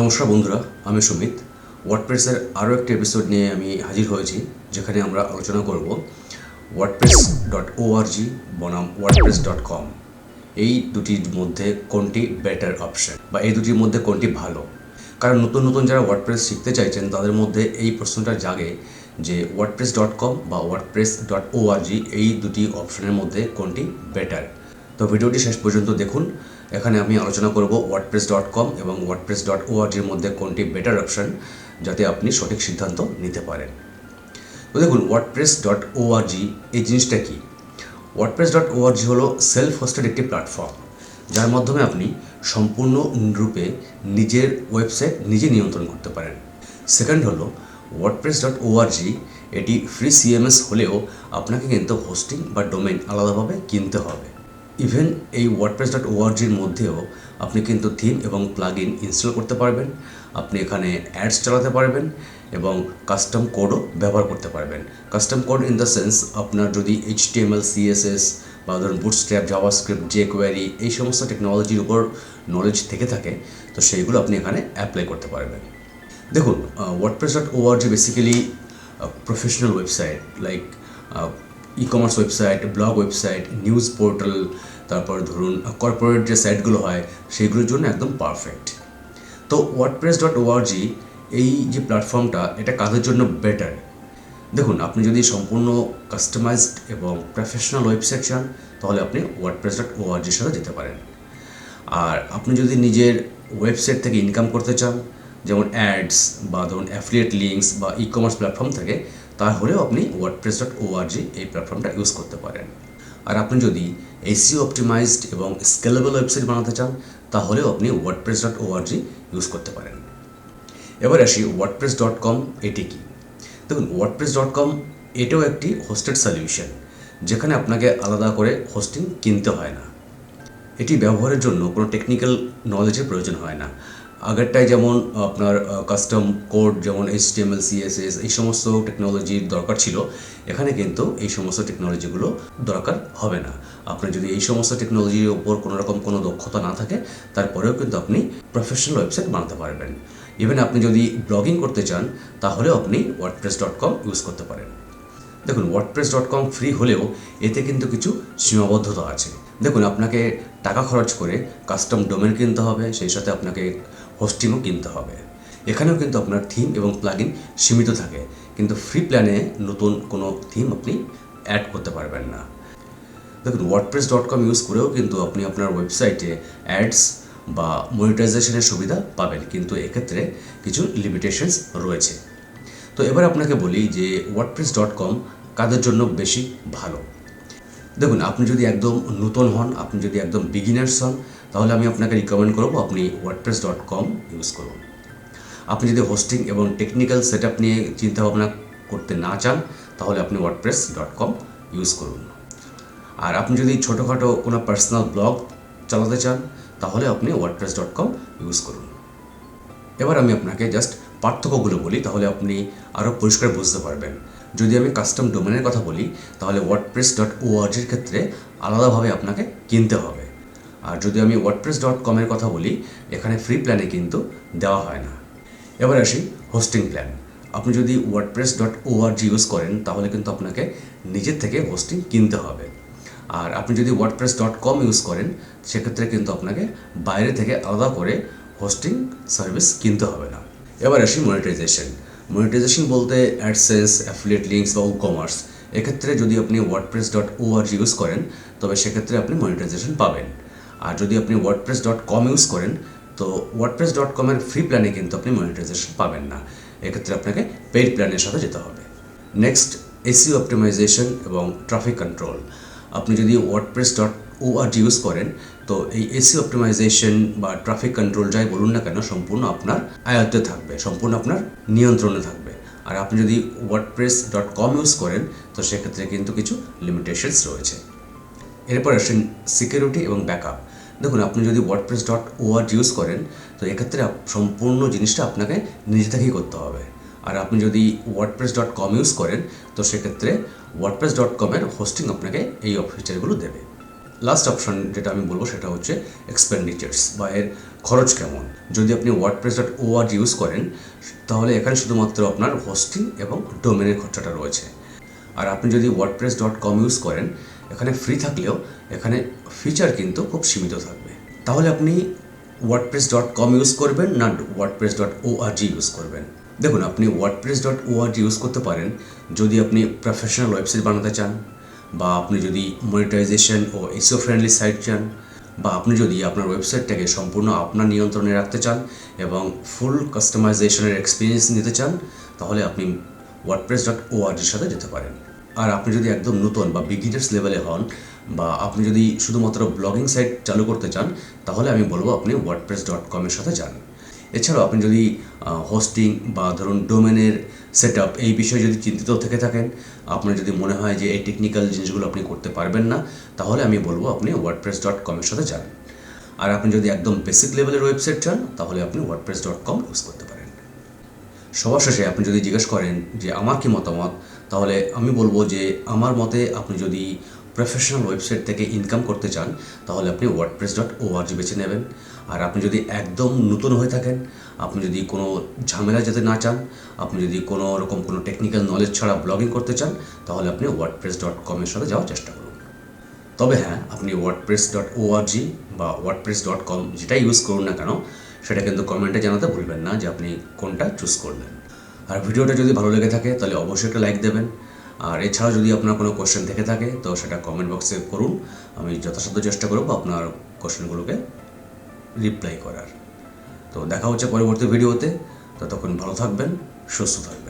নমস্কার বন্ধুরা, আমি সুমিত। ওয়ার্ডপ্রেসের আরও একটি এপিসোড নিয়ে আমি হাজির হয়েছি, যেখানে আমরা আলোচনা করব ওয়ার্ডপ্রেস ডট ওআরজি বনাম ওয়ার্ডপ্রেস ডট কম এই দুটির মধ্যে কোনটি বেটার অপশন বা এই দুটির মধ্যে কোনটি ভালো? কারণ নতুন নতুন যারা ওয়ার্ডপ্রেস শিখতে চাইছেন, তাদের মধ্যে এই প্রশ্নটা জাগে যে ওয়ার্ডপ্রেস ডট কম বা ওয়ার্ডপ্রেস ডট ওআরজি এই দুটি অপশনের মধ্যে কোনটি বেটার তো ভিডিওটি শেষ পর্যন্ত দেখুন। এখানে আমি আলোচনা করব ওয়ার্ডপ্রেস ডট কম এবং ওয়ার্ডপ্রেস ডট ওআরজির মধ্যে কোনটি বেটার অপশন যাতে আপনি সঠিক সিদ্ধান্ত নিতে পারেন। তো দেখুন ওয়ার্ডপ্রেস ডট ওআরজি এই জিনিসটা কি? ওয়ার্ডপ্রেস ডট ওআরজি হলো সেলফ হোস্টেড একটি প্ল্যাটফর্ম যার মাধ্যমে আপনি সম্পূর্ণ রূপে নিজের ওয়েবসাইট নিজে নিয়ন্ত্রণ করতে পারেন। সেকেন্ড হলো ওয়ার্ডপ্রেস ডট ওআরজি এটি ফ্রি সিএমএস হলেও আপনাকে কিন্তু হোস্টিং বা ডোমেন আলাদাভাবে কিনতে হবে। ইভেন এই ওয়ার্ডপ্রেস ডট ওআরজির মধ্যেও আপনি কিন্তু থিম এবং প্লাগ ইন ইনস্টল করতে পারবেন। আপনি এখানে অ্যাডস চালাতে পারবেন এবং কাস্টম কোডও ব্যবহার করতে পারবেন। Custom code in the sense আপনার যদি এইচ টিএমএল সিএসএস বা ধরুন bootstrap bootstrap JavaScript jQuery এই সমস্ত টেকনোলজির উপর নলেজ থেকে থাকে, তো সেইগুলো আপনি এখানে অ্যাপ্লাই করতে পারবেন। দেখুন WordPress dot org basically professional website like e commerce website blog website news portal তারপর ধরুন কর্পোরেট যে সাইটগুলো হয়, সেগুলোর জন্য একদম পারফেক্ট তো ওয়ার্ডপ্রেস ডট ওআরজি এই যে প্ল্যাটফর্মটা এটা কাদের জন্য বেটার দেখুন, আপনি যদি সম্পূর্ণ কাস্টমাইজড এবং প্রফেশনাল ওয়েবসাইট চান, তাহলে আপনি ওয়ার্ডপ্রেস ডট ওআরজির সাথে যেতে পারেন। আর আপনি যদি নিজের ওয়েবসাইট থেকে ইনকাম করতে চান, যেমন অ্যাডস বা ধরুন অ্যাফিলিয়েট লিঙ্কস বা ই কমার্স প্ল্যাটফর্ম থেকে তাহলেও আপনি ওয়ার্ডপ্রেস ডট ওআরজি এই প্ল্যাটফর্মটা ইউজ করতে পারেন। আর আপনি যদি এসিও অপটিমাইজড এবং স্কেলেবল ওয়েবসাইট বানাতে চান, তাহলেও আপনি ওয়ার্ডপ্রেস ডট ওআরজি ইউজ করতে পারেন। এবার আসি ওয়ার্ডপ্রেস ডট কম এটি কি? দেখুন ওয়ার্ডপ্রেস ডট কম এটাও একটি হোস্টেড সলিউশন যেখানে আপনাকে আলাদা করে হোস্টিং কিনতে হয় না। এটি ব্যবহারের জন্য কোনো টেকনিক্যাল নলেজের প্রয়োজন হয় না। আগেরটায় যেমন আপনার কাস্টম কোড যেমন এইচ টিএমএল সিএসএস এই সমস্ত টেকনোলজির দরকার ছিল। এখানে কিন্তু এই সমস্ত টেকনোলজিগুলো দরকার হবে না। আপনার যদি এই সমস্ত টেকনোলজির ওপর কোনো রকম কোনো দক্ষতা না থাকে, তারপরেও কিন্তু আপনি প্রফেশনাল ওয়েবসাইট বানাতে পারবেন। ইভেন আপনি যদি ব্লগিং করতে চান, তাহলেও আপনি ওয়ার্ডপ্রেস ডট কম ইউজ করতে পারেন। দেখুন ওয়ার্ডপ্রেস ডট কম ফ্রি হলেও এতে কিন্তু কিছু সীমাবদ্ধতা আছে। দেখুন, আপনাকে টাকা খরচ করে কাস্টম ডোমেন কিনতে হবে, সেই সাথে আপনাকে হোস্টিংও কিনতে হবে। এখানেও কিন্তু আপনার থিম এবং প্লাগইন সীমিত থাকে। কিন্তু ফ্রি প্ল্যানে নতুন কোনো থিম আপনি অ্যাড করতে পারবেন না। দেখুন ওয়ার্ডপ্রেস ডট কম ইউজ করেও কিন্তু আপনি আপনার ওয়েবসাইটে অ্যাডস বা মনিটাইজেশনের সুবিধা পাবেন। কিন্তু এক্ষেত্রে কিছু লিমিটেশনস রয়েছে। তো এবার আপনাকে বলি যে ওয়ার্ডপ্রেস ডট কম কাদের জন্য বেশি ভালো? দেখুন, আপনি যদি একদম নতুন হন, আপনি যদি একদম বিগিনার্স হন, তাহলে আমি আপনাকে রিকমেন্ড করব আপনি ওয়ার্ডপ্রেস ডট কম ইউজ করুন। আপনি যদি হোস্টিং এবং টেকনিক্যাল সেট আপ নিয়ে চিন্তাভাবনা করতে না চান, তাহলে আপনি ওয়ার্ডপ্রেস ডট কম ইউজ করুন। আর আপনি যদি ছোটোখাটো কোনো পার্সোনাল ব্লগ চালাতে চান, তাহলে আপনি ওয়ার্ডপ্রেস ডট কম ইউজ করুন। এবার আমি আপনাকে জাস্ট পার্থক্যগুলো বলি, তাহলে আপনি আরও পরিষ্কার বুঝতে পারবেন। যদি আমি কাস্টম ডোমেনের কথা বলি, তাহলে ওয়ার্ডপ্রেস ডট ওআরজির ক্ষেত্রে আলাদাভাবে আপনাকে কিনতে হবে। আর যদি আমি ওয়ার্ডপ্রেস ডট কমের কথা বলি, এখানে ফ্রি প্ল্যানে কিন্তু দেওয়া হয় না। এবার আসি হোস্টিং প্ল্যান আপনি যদি ওয়ার্ডপ্রেস ডট ওআরজি ইউজ করেন, তাহলে কিন্তু আপনাকে নিজের থেকে হোস্টিং কিনতে হবে। আর আপনি যদি ওয়ার্ডপ্রেস ডট কম ইউজ করেন, সেক্ষেত্রে কিন্তু আপনাকে বাইরে থেকে আলাদা করে হোস্টিং সার্ভিস কিনতে হবে না। এবার আসি মনিটাইজেশন মনিটাইজেশন বলতে অ্যাডসেন্স অ্যাফিলিয়েট লিঙ্কস বা কমার্স এক্ষেত্রে যদি আপনি ওয়ার্ডপ্রেস ডট ওআরজি ইউজ করেন, তবে সেক্ষেত্রে আপনি মনিটাইজেশন পাবেন। আর যদি আপনি ওয়ার্ডপ্রেস ডট কম ইউজ করেন, তো ওয়ার্ডপ্রেস ডট কমের ফ্রি প্ল্যানে কিন্তু আপনি মনিটাইজেশন পাবেন না। এক্ষেত্রে আপনাকে পেইড প্ল্যানের সাথে যেতে হবে। নেক্সট এসি অপটিমাইজেশন এবং ট্রাফিক কন্ট্রোল আপনি যদি ওয়ার্ডপ্রেস ডট ওআরজি ইউজ করেন তো এই এসি অপটিমাইজেশন বা ট্রাফিক কন্ট্রোল যাই বলুন না কেন, সম্পূর্ণ আপনার আয়ত্তে থাকবে, সম্পূর্ণ আপনার নিয়ন্ত্রণে থাকবে। আর আপনি যদি ওয়ার্ডপ্রেস ডট কম ইউজ করেন, তো সেক্ষেত্রে কিন্তু কিছু লিমিটেশনস রয়েছে। এরপর আসেন সিকিউরিটি এবং ব্যাকআপ দেখুন, আপনি যদি ওয়ার্ডপ্রেস ডট ওআর ইউজ করেন, তো এক্ষেত্রে সম্পূর্ণ জিনিসটা আপনাকে নিজে থেকেই করতে হবে। আর আপনি যদি ওয়ার্ডপ্রেস ডট কম ইউজ করেন, তো সেক্ষেত্রে ওয়ার্ডপ্রেস ডট কমের হোস্টিং আপনাকে এই ফিচারগুলো দেবে। লাস্ট অপশন যেটা আমি বলব সেটা হচ্ছে এক্সপেন্ডিচার্স বা এর খরচ কেমন। যদি আপনি ওয়ার্ডপ্রেস ডট ওআর ইউজ করেন, তাহলে এখানে শুধুমাত্র আপনার হোস্টিং এবং ডোমেনের খরচাটা রয়েছে। আর আপনি যদি ওয়ার্ডপ্রেস ডট কম ইউজ করেন, এখানে ফ্রি থাকলেও এখানে ফিচার কিন্তু খুব সীমিত থাকবে। তাহলে আপনি ওয়ার্ডপ্রেস ডট কম ইউজ করবেন না ওয়ার্ডপ্রেস ডট ওআরজি ইউজ করবেন? দেখুন, আপনি ওয়ার্ডপ্রেস ডট ওআরজি ইউজ করতে পারেন যদি আপনি প্রফেশনাল ওয়েবসাইট বানাতে চান। বা আপনি যদি মনিটাইজেশন ও এসও ফ্রেন্ডলি সাইট চান, বা আপনি যদি আপনার ওয়েবসাইটটাকে সম্পূর্ণ আপনার নিয়ন্ত্রণে রাখতে চান এবং ফুল কাস্টমাইজেশনের এক্সপিরিয়েন্স নিতে চান, তাহলে আপনি ওয়ার্ডপ্রেস ডট ওআরজির সাথে যেতে পারেন। আর আপনি যদি একদম নতুন বা বিগিনার্স লেভেলে হন, বা আপনি যদি শুধুমাত্র ব্লগিং সাইট চালু করতে চান, তাহলে আমি বলব আপনি ওয়ার্ডপ্রেস ডট কমের সাথে যান। এছাড়াও আপনি যদি হোস্টিং বা ধরুন ডোমেনের সেট এই বিষয়ে যদি চিন্তিত থেকে থাকেন, আপনার যদি মনে হয় যে এই টেকনিক্যাল জিনিসগুলো আপনি করতে পারবেন না, তাহলে আমি বলব আপনি ওয়ার্ডপ্রেস ডট কমের সাথে যান। আর আপনি যদি একদম বেসিক লেভেলের ওয়েবসাইট চান, তাহলে আপনি ওয়ার্ডপ্রেস ডট কম ইউজ করতে পারেন। সবার শেষে আপনি যদি জিজ্ঞেস করেন যে, আমার কি মতামত? তাহলে আমি বলব যে, আমার মতে আপনি যদি প্রফেশনাল ওয়েবসাইট থেকে ইনকাম করতে চান, তাহলে আপনি ওয়ার্ডপ্রেস ডট ওআরজি বেছে নেবেন। আর আপনি যদি একদম নতুন হয়ে থাকেন, আপনি যদি কোনো ঝামেলা যেতে না চান, আপনি যদি কোনো রকম কোনো টেকনিক্যাল নলেজ ছাড়া ব্লগিং করতে চান, তাহলে আপনি ওয়ার্ডপ্রেস ডট কমের সাথে যাওয়ার চেষ্টা করুন। তবে হ্যাঁ আপনি ওয়ার্ডপ্রেস ডট ওআরজি বা ওয়ার্ডপ্রেস ডট কম যেটা ইউজ করুন না কেন, সেটা কিন্তু কমেন্টে জানাতে ভুলবেন না যে আপনি কোনটা চুজ করলেন। আর ভিডিওটা যদি ভালো লেগে থাকে, তাহলে অবশ্যই একটা লাইক দেবেন। আর এছাড়াও যদি আপনার কোনো কোশ্চেন থেকে থাকে, তো সেটা কমেন্ট বক্সে করুন। আমি যথাসাধ্য চেষ্টা করব আপনার কোশ্চেনগুলোকে রিপ্লাই করার। তো দেখা হচ্ছে পরবর্তী ভিডিওতে ততক্ষণ ভালো থাকবেন, সুস্থ থাকবেন।